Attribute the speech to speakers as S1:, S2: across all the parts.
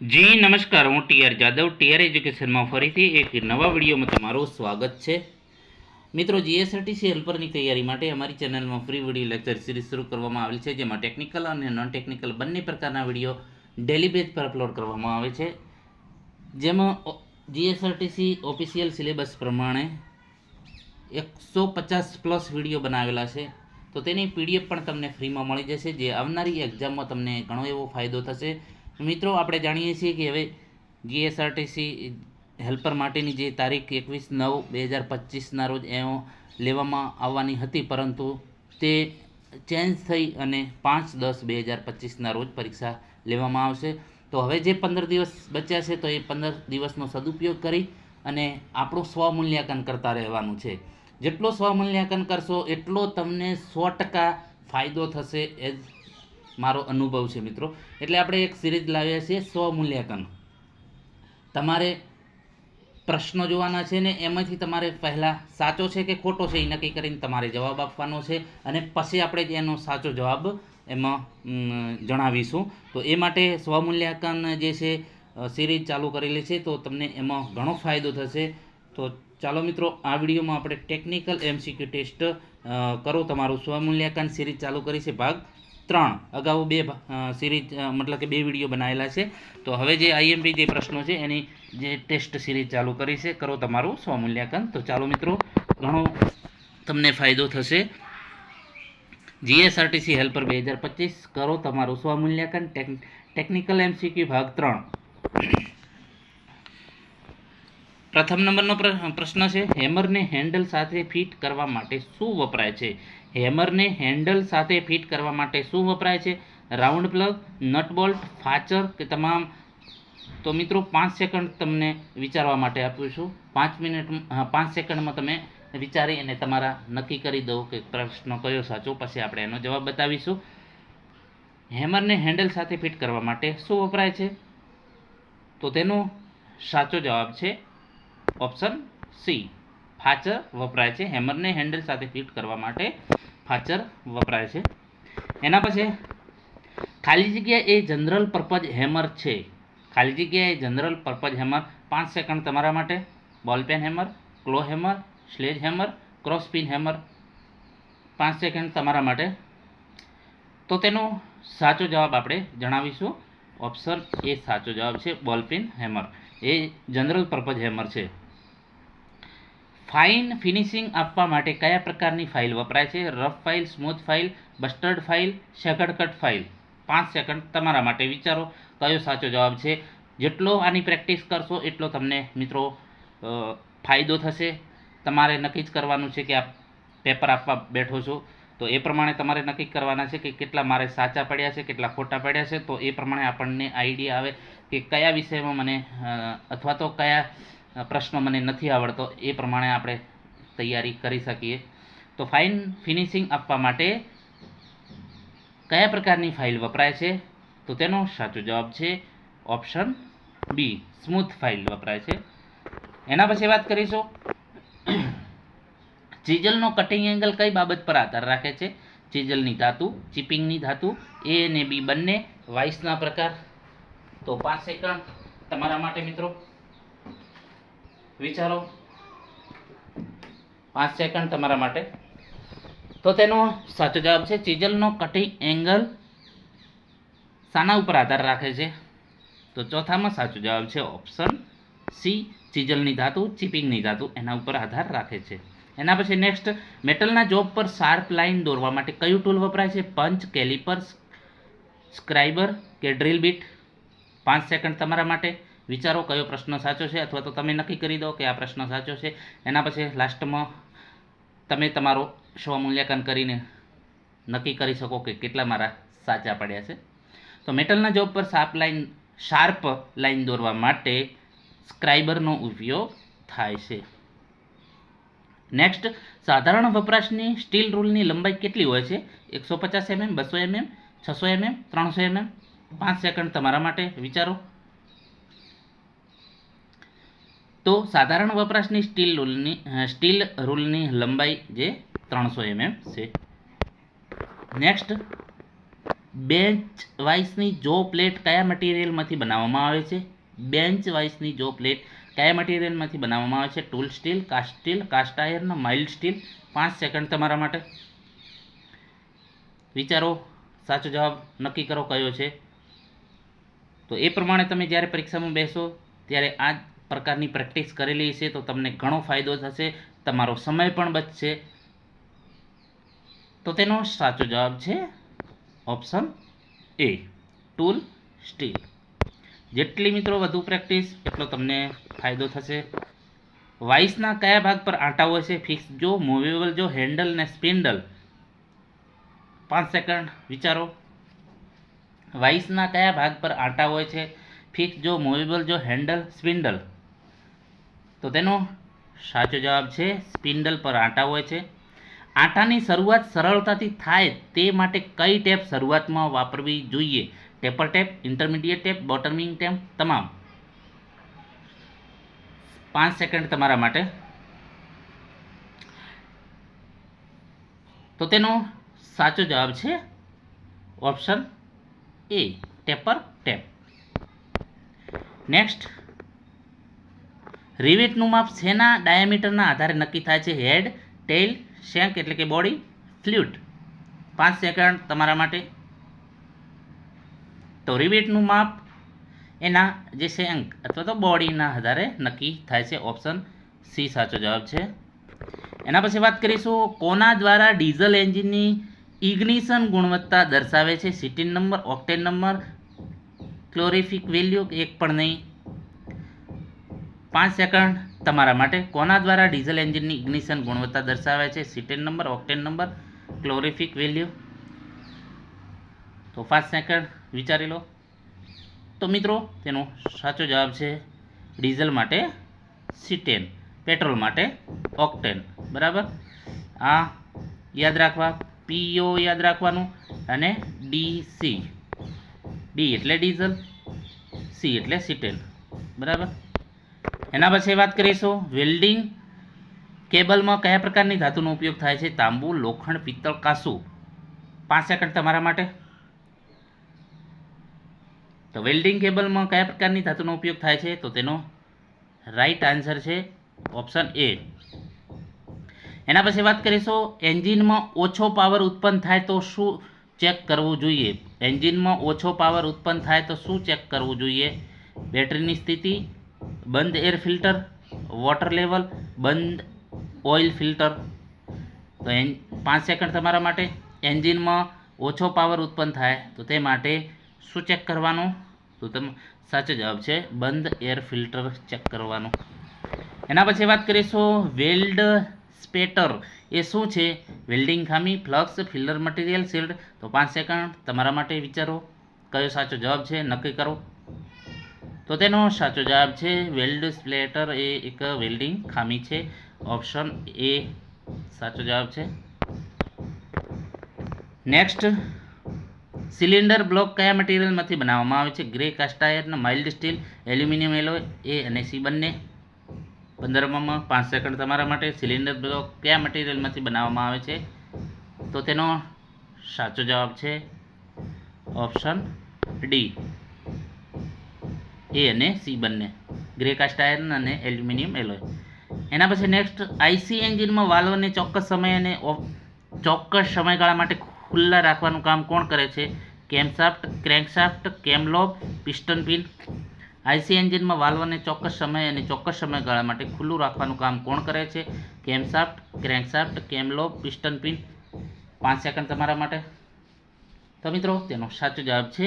S1: જી, નમસ્કાર. હું TR Jadav TR એજ્યુકેશનમાં ફરીથી એક નવા વિડીયોમાં તમારું સ્વાગત છે. મિત્રો, જીએસઆરટીસી હેલ્પરની તૈયારી માટે અમારી ચેનલમાં ફ્રી વીડિયો લેક્ચર સિરીઝ શરૂ કરવામાં આવેલ છે, જેમાં ટેકનિકલ અને નોન ટેકનિકલ બંને પ્રકારના વીડિયો ડેલી બેઝ પર અપલોડ કરવામાં આવે છે. જેમાં જીએસઆરટીસી ઓફિશિયલ સિલેબસ પ્રમાણે એકસો પચાસ પ્લસ વીડિયો બનાવેલા છે. તો તેની પીડીએફ પણ તમને ફ્રીમાં મળી જશે. જે આવનારી એક્ઝામમાં તમને ઘણો એવો ફાયદો થશે. મિત્રો, આપણે જાણીએ છીએ કે હવે જીએસઆરટીસી હેલ્પર માટેની જે તારીખ એકવીસ નવ બે હજાર પચીસના રોજ એ લેવામાં આવવાની હતી, પરંતુ તે ચેન્જ થઈ અને પાંચ દસ બે હજાર પચીસના રોજ પરીક્ષા લેવામાં આવશે. તો હવે જે પંદર દિવસ બચ્યા છે, તો એ પંદર દિવસનો સદુપયોગ કરી અને આપણું સ્વમૂલ્યાંકન કરતા રહેવાનું છે. જેટલો સ્વમૂલ્યાંકન કરશો, એટલો તમને સો ટકા ફાયદો થશે એ જ મારો અનુભવ છે મિત્રો. એટલે આપણે એક સિરીઝ લાવીએ છીએ સ્વમૂલ્યાંકન. તમારે પ્રશ્નો જોવાના છે ને એમાંથી તમારે પહેલાં સાચો છે કે ખોટો છે એ નક્કી કરીને તમારે જવાબ આપવાનો છે અને પછી આપણે એનો સાચો જવાબ એમાં જણાવીશું. તો એ માટે સ્વમૂલ્યાંકન જે છે સિરીઝ ચાલુ કરેલી છે તો તમને એમાં ઘણો ફાયદો થશે. તો ચાલો મિત્રો, આ વિડીયોમાં આપણે ટેકનિકલ એમસીક્યુ ટેસ્ટ કરો. તમારું સ્વમૂલ્યાંકન સિરીઝ ચાલુ કરી છે. ભાગ ત્રણ. અગાઉ બે સિરીઝ મતલબ કે બે વીડિયો બનાવેલા છે. તો હવે જે આઈએમપી જે પ્રશ્નો છે, એની જે ટેસ્ટ સિરીઝ ચાલુ કરી છે, કરો તમારું સ્વમૂલ્યાંકન. તો ચાલો મિત્રો, ઘણો તમને ફાયદો થશે. જીએસઆરટીસી હેલ્પર બે હજાર પચીસ, કરો તમારું સ્વમૂલ્યાંકન. ટેક- ટેકનિકલ એમસીક્યુ ભાગ ત્રણ. પ્રથમ નંબરનો પ્ર- પ્રશ્ન છે હેમરને હેન્ડલ સાથે ફિટ કરવા માટે શું વપરાય છે? હેમરને હેન્ડલ સાથે ફિટ કરવા માટે શું વપરાય છે? રાઉન્ડ પ્લગ, નટ બોલ્ટ, ફાચર કે તમામ? તો મિત્રો, પાંચ સેકન્ડ તમને વિચારવા માટે આપું છું. પાંચ મિનિટ પાંચ સેકન્ડમાં તમે વિચારી અને તમારા નક્કી કરી દો કે પ્રશ્ન કયો સાચો. પછી આપણે એનો જવાબ બતાવીશું. હેમરને હેન્ડલ સાથે ફિટ કરવા માટે શું વપરાય છે? તો તેનો સાચો જવાબ છે ઓપ્શન સી. ફાચર વપરાય છે. હેમરને હેન્ડલ સાથે ફિટ કરવા માટે ફાચર વપરાય છે. એના પછી ખાલી જગ્યા એ જનરલ પર્પઝ હેમર છે. ખાલી જગ્યા એ જનરલ પર્પઝ હેમર પાંચ સેકન્ડ તમારા માટે. Ball peen hammer claw hammer sledge hammer cross peen hammer પાંચ સેકન્ડ તમારા માટે. તો તેનો સાચો જવાબ આપણે જણાવીશું. ઓપ્શન એ સાચો જવાબ છે. બોલ પિન હેમર એ જનરલ પર્પઝ હેમર છે. ફાઇન ફિનિશિંગ આપવા માટે કયા પ્રકારની ફાઇલ વપરાય છે? Rough file smooth file, bastard file second cut file? પાંચ સેકન્ડ તમારા માટે વિચારો. કયો સાચો જવાબ છે? જેટલો આની પ્રેક્ટિસ કરશો, એટલો તમને મિત્રો ફાયદો થશે. તમારે નક્કી જ કરવાનું છે કે આ પેપર આપવા બેઠો છો. તો એ પ્રમાણે તમારે નક્કી કરવાના છે કે કેટલા મારે સાચા પડ્યા છે, કેટલા ખોટા પડ્યા છે. તો એ પ્રમાણે આપણને આઈડિયા આવે કે કયા વિષયમાં મને અથવા તો કયા પ્રશ્નો મને નથી આવડતો, એ પ્રમાણે આપણે તૈયારી કરી શકીએ. તો ફાઇન ફિનિશિંગ આપવા માટે કયા પ્રકારની ફાઇલ વપરાય છે? તો તેનો સાચો જવાબ છે ઓપ્શન બી સ્મૂથ ફાઇલ વપરાય છે. એના પછી વાત કરીશું. ચીજલનો કટિંગ એંગલ કઈ બાબત પર આધાર રાખે છે? ચીજલની ધાતુ ચિપિંગની ધાતુ એ અને બી બંને વાઇસના પ્રકાર. તો પાંચ સેકન્ડ તમારા માટે મિત્રો. વિચારો. પાંચ સેકન્ડ તમારા માટે. તો તેનો સાચો જવાબ છે, ચીજલનો કટિંગ એંગલ શાના ઉપર આધાર રાખે છે. તો ચોથામાં સાચો જવાબ છે ઓપ્શન સી ચીજલની ધાતુ, ચિપિંગની ધાતુ, એના ઉપર આધાર રાખે છે. એના પછી નેક્સ્ટ મેટલના જોબ પર શાર્પ લાઇન દોરવા માટે કયું ટૂલ વપરાય છે? પંચ કેલિપર સ્ક્રાઇબર કે ડ્રીલ બીટ પાંચ સેકન્ડ તમારા માટે. વિચારો કયો પ્રશ્ન સાચો છે અથવા તો તમે નક્કી કરી દો કે આ પ્રશ્ન સાચો છે. એના પછી લાસ્ટમાં તમે તમારો સ્વમૂલ્યાંકન કરીને નક્કી કરી શકો કે કેટલા મારા સાચા પડ્યા છે. તો મેટલના જોબ પર શાર્પ લાઇન શાર્પ લાઇન દોરવા માટે સ્ક્રાઇબરનો ઉપયોગ થાય છે. નેક્સ્ટ સાધારણ વપરાશની સ્ટીલ રૂલની લંબાઈ કેટલી હોય છે? એકસો પચાસ એમએમ બસો એમએમ છસો એમએમ ત્રણસો એમએમ પાંચ સેકન્ડ તમારા માટે વિચારો. તો સાધારણ વપરાશની સ્ટીલ રૂલની સ્ટીલ રૂલની લંબાઈ જે ત્રણસો એમએમ છે. નેક્સ્ટ બેન્ચ વાઇસની જો પ્લેટ કયા મટીરિયલમાંથી બનાવવામાં આવે છે? બેન્ચ વાઇસની જો પ્લેટ કયા મટીરિયલમાંથી બનાવવામાં આવે છે? Tool steel cast steel cast iron mild steel પાંચ સેકન્ડ તમારા માટે. વિચારો, સાચો જવાબ નક્કી કરો કયો છે? તો એ પ્રમાણે તમે જ્યારે પરીક્ષામાં બેસો, ત્યારે આ પ્રકારની પ્રેક્ટિસ કરેલી છે, તો તમને ઘણો ફાયદો થશે, તમારો સમય પણ બચશે. તો તેનો સાચો જવાબ છે ઓપ્શન એ, ટૂલ સ્ટીલ. જેટલી મિત્રો વધુ પ્રેક્ટિસ, એટલો તમને ફાયદો થશે. વાઇસના કયા ભાગ પર આંટા હોય છે, ફિક્સ જો, મૂવેબલ જો, હેન્ડલ ને સ્પિન્ડલ. પાંચ સેકન્ડ વિચારો. વાઇસના કયા ભાગ પર આંટા હોય છે, ફિક્સ જો, મૂવેબલ જો, હેન્ડલ, સ્પિન્ડલ. તો તેનો સાચો જવાબ છે, સ્પિન્ડલ પર આંટા હોય છે. આંટાની શરૂઆત સરળતાથી થાય તે માટે કઈ ટેપ શરૂઆતમાં વાપરવી જોઈએ? Taper tap, intermediate tap, bottoming tap, તમામ. પાંચ સેકન્ડ તમારા માટે. તો તેનો સાચો જવાબ છે, option A, taper tap. Next રિવેટનું માપ શેના ડાયામીટરના આધારે નક્કી થાય છે. હેડ, ટેઇલ, શેંક એટલે કે બોડી, ફ્લ્યુટ. પાંચ સેકન્ડ તમારા માટે. તો રિવેટનું માપ એના જે શેંક અથવા તો બોડીના આધારે નક્કી થાય છે. ઓપ્શન સી સાચો જવાબ છે. એના પછી વાત કરીશું કોના દ્વારા ડીઝલ એન્જિનની ઇગ્નિશન ગુણવત્તા દર્શાવે છે. Cetane number, octane number, calorific value એક પણ નહીં. પાંચ સેકન્ડ તમારા માટે કોના દ્વારા ડીઝલ એન્જિનની ઇગ્નિશન ગુણવત્તા દર્શાવે છે? Cetane number octane number calorific value તો પાંચ સેકન્ડ વિચારી લો. તો મિત્રો, તેનો સાચો જવાબ છે ડીઝલ માટે સીટેન પેટ્રોલ માટે ઓક્ટેન બરાબર? આ યાદ રાખવા પીઓ યાદ રાખવાનું અને ડીસી ડી એટલે ડીઝલ સી એટલે સીટેન બરાબર? એના પછી વાત કરીશું વેલ્ડિંગ કેબલમાં કયા પ્રકારની ધાતુનો ઉપયોગ થાય છે? તાંબુ, લોખંડ, પિત્તળ, કાંસુ. પાંચ સેકન્ડ તમારા માટે. તો વેલ્ડિંગ કેબલમાં કયા પ્રકારની ધાતુનો ઉપયોગ થાય છે? તો તેનો રાઈટ આન્સર છે ઓપ્શન એ એના પછી વાત કરીશું એન્જિનમાં ઓછો પાવર ઉત્પન્ન થાય તો શું ચેક કરવું જોઈએ? એન્જિનમાં ઓછો પાવર ઉત્પન્ન થાય તો શું ચેક કરવું જોઈએ? બેટરીની સ્થિતિ બંધ એર ફિલ્ટર વોટર લેવલ બંધ ઓઇલ ફિલ્ટર તો એન, પાંચ સેકન્ડ તમારા માટે એન્જિનમાં ઓછો પાવર ઉત્પન્ન થાય, તો તે માટે શું ચેક કરવાનું? તો તમે, સાચો જવાબ છે બંધ એર ફિલ્ટર ચેક કરવાનું. એના પછી વાત કરીશું વેલ્ડ સ્પેટર એ શું છે? વેલ્ડિંગ ખામી ફ્લક્સ ફિલર મટીરિયલ શિલ્ડ તો પાંચ સેકન્ડ તમારા માટે વિચારો. કયો સાચો જવાબ છે? નક્કી કરો. તો તેનો સાચો જવાબ છે વેલ્ડ સ્પ્લેટર એ એક વેલ્ડિંગ ખામી છે. ઓપ્શન એ સાચો જવાબ છે. નેક્સ્ટ, સિલિન્ડર બ્લોક કયા મટીરિયલમાંથી બનાવવામાં આવે છે? Grey cast iron, mild steel, aluminium alloy, A અને સી બંને. પંદરમાં પાંચ સેકન્ડ તમારા માટે સિલિન્ડર બ્લોક કયા મટીરિયલમાંથી બનાવવામાં આવે છે? તો તેનો સાચો જવાબ છે ઓપ્શન ડી. એ અને સી બંને. ગ્રે કાસ્ટ આયર્ન અને એલ્યુમિનિયમ એલોય એના પછી નેક્સ્ટ આઈસી એન્જિનમાં વાલ્વને ચોક્કસ સમય અને ચોક્કસ સમયગાળા માટે ખુલ્લા રાખવાનું કામ કોણ કરે છે? Camshaft crankshaft cam lobe piston pin IC એન્જિનમાં વાલ્વને ચોક્કસ સમય અને ચોક્કસ સમયગાળા માટે ખુલ્લું રાખવાનું કામ કોણ કરે છે? Camshaft crankshaft cam lobe piston pin પાંચ સેકન્ડ તમારા માટે. તો મિત્રો, તેનો સાચો જવાબ છે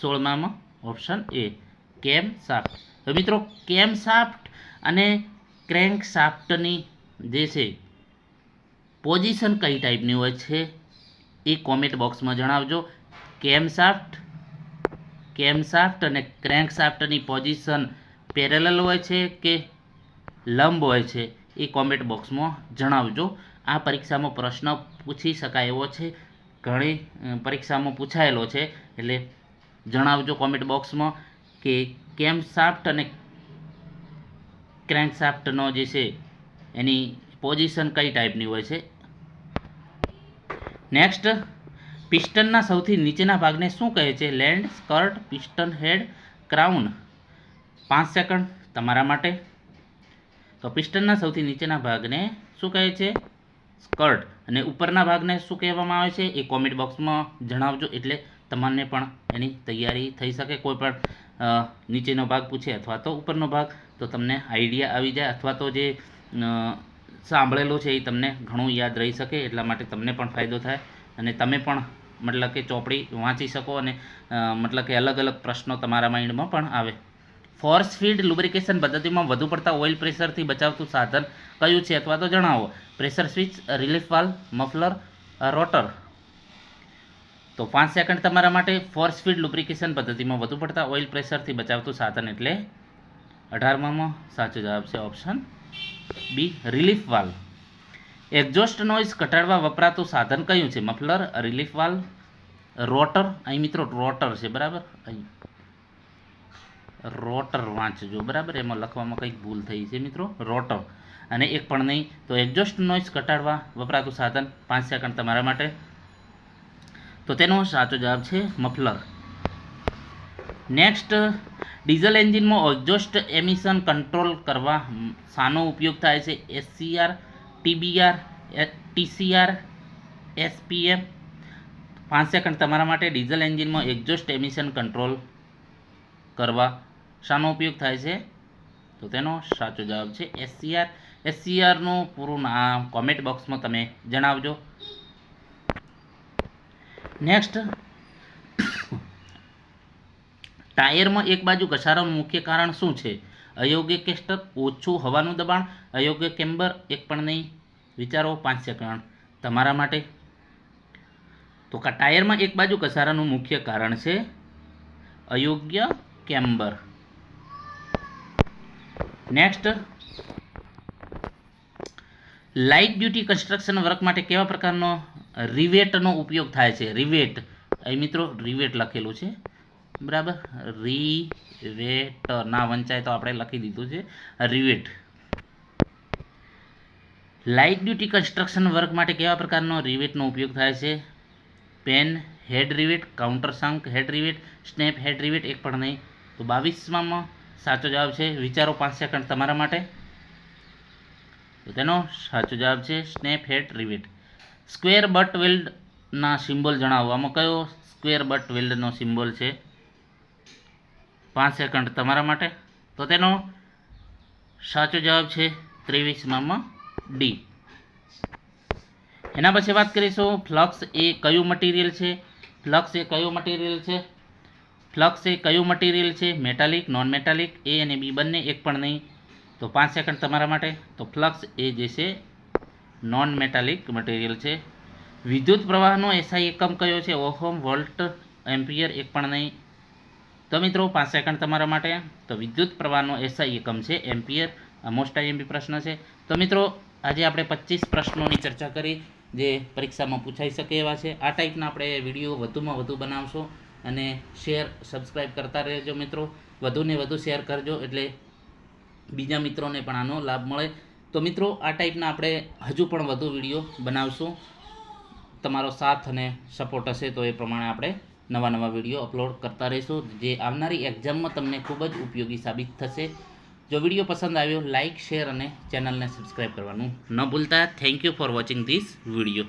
S1: સોળમામાં ઓપ્શન એ કેમ સાફ્ટ હવે મિત્રો, કેમ સાફ્ટ અને ક્રેન્ક સાફ્ટની જે છે, પોઝિશન કઈ ટાઈપની હોય છે, એ કોમેન્ટ બોક્સમાં જણાવજો. કેમ સાફ્ટ કેમ સાફ્ટ અને ક્રેન્ક સાફ્ટની પોઝિશન પેરેલલ હોય છે કે લંબ હોય છે, એ કોમેન્ટ બોક્સમાં જણાવજો. આ પરીક્ષામાં પ્રશ્ન પૂછી શકાય એવો છે, ઘણી પરીક્ષામાં પૂછાયેલો છે, એટલે જણાવજો કોમેન્ટ બોક્સમાં કે કેમ શાફ્ટ અને ક્રેન્ક શાફ્ટનો જે છે એની પોઝિશન કઈ ટાઈપની હોય છે? નેક્સ્ટ પિસ્ટનના સૌથી નીચેના ભાગને શું કહે છે? Land skirt piston head crown પાંચ સેકન્ડ તમારા માટે. તો પિસ્ટનના સૌથી નીચેના ભાગને શું કહે છે? સ્કર્ટ અને ઉપરના ભાગને શું કહેવામાં આવે છે? એ કોમેન્ટ બોક્સમાં જણાવજો, એટલે તમને પણ એની તૈયારી થઈ શકે કોઈ પણ નીચેનો ભાગ પૂછે અથવા તો ઉપરનો ભાગ, તો તમને આઈડિયા આવી જાય અથવા તો જે સાંભળેલો છે એ તમને ઘણું યાદ રહી શકે એટલા માટે તમને પણ ફાયદો થાય. અને તમે પણ મતલબ કે ચોપડી વાંચી શકો અને મતલબ કે અલગ અલગ પ્રશ્નો તમારા માઇન્ડમાં પણ આવે. ફોર્સ ફીડ લુબ્રિકેશન પદ્ધતિમાં વધુ પડતા ઓઇલ પ્રેશરથી બચાવતું સાધન કયું છે અથવા તો જણાવો. Pressure switch, relief valve, muffler rotor. તો પાંચ સેકન્ડ તમારા માટે ફોર સ્પીડ લુબ્રિકેશન પદ્ધતિમાં વધુ પડતા ઓઇલ પ્રેશરથી બચાવતું સાધન એટલે અઢારમામાં સાચો જવાબ છે option B relief valve exhaust noise ઘટાડવા વપરાતું સાધન કયું છે? મફલર રિલીફ વાલ રોટર અહીં મિત્રો રોટર છે, બરાબર? અહીં. રોટર વાંચજો, બરાબર? એમાં લખવામાં કંઈક ભૂલ થઈ છે મિત્રો. રોટર અને એક પણ નહીં, તો એક્ઝોસ્ટ નોઇઝ ઘટાડવા વપરાતું સાધન પાંચ સેકન્ડ તમારા માટે તો તેનો સાચો જવાબ છે મફલર. નેક્સ્ટ ડીઝલ એન્જિનમાં એક્ઝોસ્ટ એમિશન કંટ્રોલ કરવા શાનો ઉપયોગ થાય છે? એસસીઆર ટીબીઆર ટીસીઆર એસપીએમ પાંચ સેકન્ડ તમારા માટે ડીઝલ એન્જિનમાં એક્ઝોસ્ટ એમિશન કંટ્રોલ કરવા શાનો ઉપયોગ થાય છે? તો તેનો સાચો જવાબ છે એસસીઆર એસસીઆરનું પૂરું નામ કોમેન્ટ બોક્સમાં તમે જણાવજો. નેક્સ્ટ ટાયરમાં એક બાજુ ઘસારાનું મુખ્ય કારણ શું છે? અયોગ્ય કેસ્ટર ઓછું હવાનું દબાણ? અયોગ્ય કેમ્બર? એક પણ નહીં. વિચારો પાંચ સેકન્ડ. તમારા માટે. તો ટાયરમાં એક બાજુ ઘસારાનું મુખ્ય કારણ છે? અયોગ્ય camber. Next light duty construction work માટે કેવા પ્રકારનો રિવેટનો ઉપયોગ થાય છે. રિવેટ. અહીં મિત્રો રિવેટ લખેલું છે. બરાબર? રિવેટ ના વંચાય તો આપણે લખી દીધું છે. Rivet. Light duty construction work માટે કેવા પ્રકારનો રિવેટનો ઉપયોગ થાય છે? Pan, head rivet, countersunk head rivet, snap, head rivet, એક પણ નહીં. તો બાવીસમાં સાચો જવાબ છે. વિચારો પાંચ સેકન્ડ તમારા માટે. તો તેનો સાચો જવાબ છે snap, head, rivet. Square butt વેલ્ડના સિમ્બોલ જણાવો. આમાં કયો સ્ક્વેર બટ વેલ્ડનો સિમ્બોલ છે? પાંચ સેકન્ડ તમારા માટે. તો તેનો સાચો જવાબ છે ત્રેવીસમાં ડી એના પછી વાત કરીશું ફ્લક્સ એ કયું મટીરિયલ છે? ફ્લક્સ એ કયું મટીરિયલ છે? ફ્લક્સ એ કયું મટીરિયલ છે? મેટાલિક નોન મેટાલિક એ અને બી બંને એક પણ નહીં. તો પાંચ સેકન્ડ તમારા માટે. તો ફ્લક્સ એ જે છે નોન મેટાલિક મટીરિયલ છે. વિદ્યુત પ્રવાહનો એસઆઈ એકમ કયો છે? ઓહોમ, વોલ્ટ, એમ્પિયર, એક પણ નહીં. તો મિત્રો, પાંચ સેકન્ડ તમારા માટે. તો વિદ્યુત પ્રવાહનો એસઆઈ એકમ છે, એમ્પિયર. આ મોસ્ટ આઈએમપી પ્રશ્ન છે. તો મિત્રો, આજે આપણે પચીસ પ્રશ્નોની ચર્ચા કરી, જે પરીક્ષામાં પૂછાઈ શકે એવા છે. આ ટાઈપના આપણે વીડિયો વધુમાં વધુ બનાવશું અને શેર સબસ્ક્રાઈબ કરતા રહેજો મિત્રો. વધુને વધુ શેર કરજો એટલે બીજા મિત્રોને પણ આનો લાભ મળે. તો મિત્રો, આ ટાઈપના આપણે હજુ પણ વધુ વીડિયો બનાવશું. તમારો સાથ અને સપોર્ટ હશે તો એ પ્રમાણે આપણે નવા નવા વીડિયો અપલોડ કરતા રહીશું. જે આવનારી એક્ઝામમાં તમને ખૂબ જ ઉપયોગી સાબિત થશે. જો વીડિયો પસંદ આવ્યો લાઇક શેર અને ચેનલને સબસ્ક્રાઈબ કરવાનું ન ભૂલતા. Thank you for watching this video